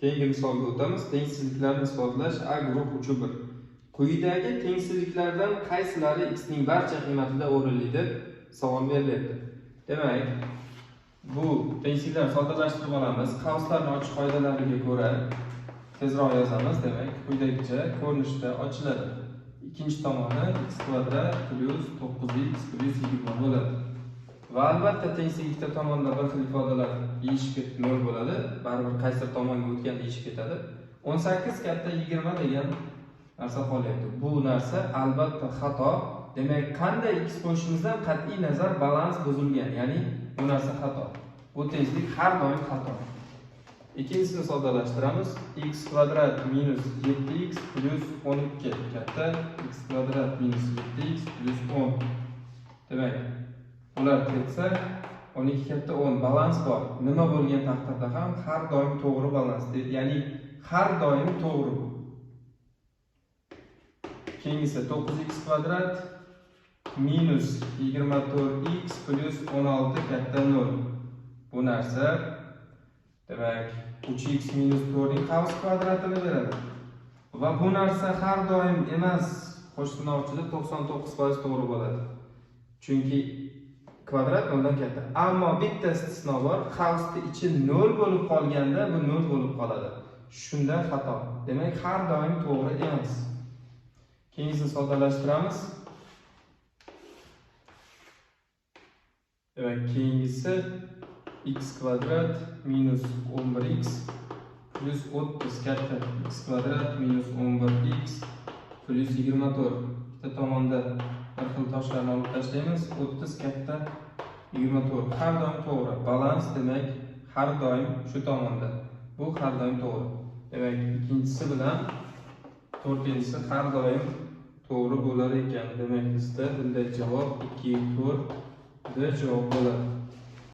Keyingi misolga o'tamiz. Tengsizliklarni isbotlash A guruh 3 1. Quyidagi tengsizliklardan qaysilari x ning barcha qiymatida o'rinli deb savol berilyapti. Demak, bu tengsizliklarni soddalashtirib olamiz. Qavslarni ochish qoidalariga ko'ra tezroq yozamiz. Demak, quyidagicha ko'rinishda ochiladi. Ikkinchi tomoni x kvadrat plus 9x plus 20 bo'ladi. Va albatta tengsizlikda tomonda bir xil ifodalar yeyishib nol bo'ladi. Baribir qaysidir tomonga o'tganda yeyishib ketadi. 18 katta 20 degan narsa qolyapti. Bu narsa albatta xato. Demak, qanday x qo'yishimizdan qat'iy nazar balans buzilgan, ya'ni bu narsa xato. Bu tezlik har doim xato. Ikkinchisini soddalashtiramiz. x kvadrat minus 7x plus 12 katta x kvadrat minus 7x plyus 10. Demak, ular ketsa 12 katta 10 balans bor. Nima bo'lgan taqdirda ham har doim to'g'ri balans, ya'ni har doim to'g'ri bu. Keyingisi 9x kvadrat minus 24x plus 16 katta 0. Bu narsa demak 3x minus 4 ning kvadratini beradi. Va bu narsa har doim emas, qo'shtirnoqchida 99% to'g'ri bo'ladi. Chunki kvadrat 0 katta. Ammo bitta istisno bor, qausni ichi 0 bo'lib qolganda bu 0 bo'lib qoladi. Shunda xato. Demak, har doim to'g'ri emas. Keyingisini soddalashtiramiz. Demak, keyingisi x kvadrat minus 11x plyus 30 katta x kvadrat minus 11x plus 24. Bitta tomonda xil toshlarni olib tashlaymiz. 30 katta 24. Har doim to'g'ri. Balans demak har doim shu tomonda. Bu har doim to'g'ri. Demak, ikkinchisi bilan to'rtinchisi har doim to'g'ri bo'lar ekan. Demak, bizda bunday javob 2 4 javob bo'ladi.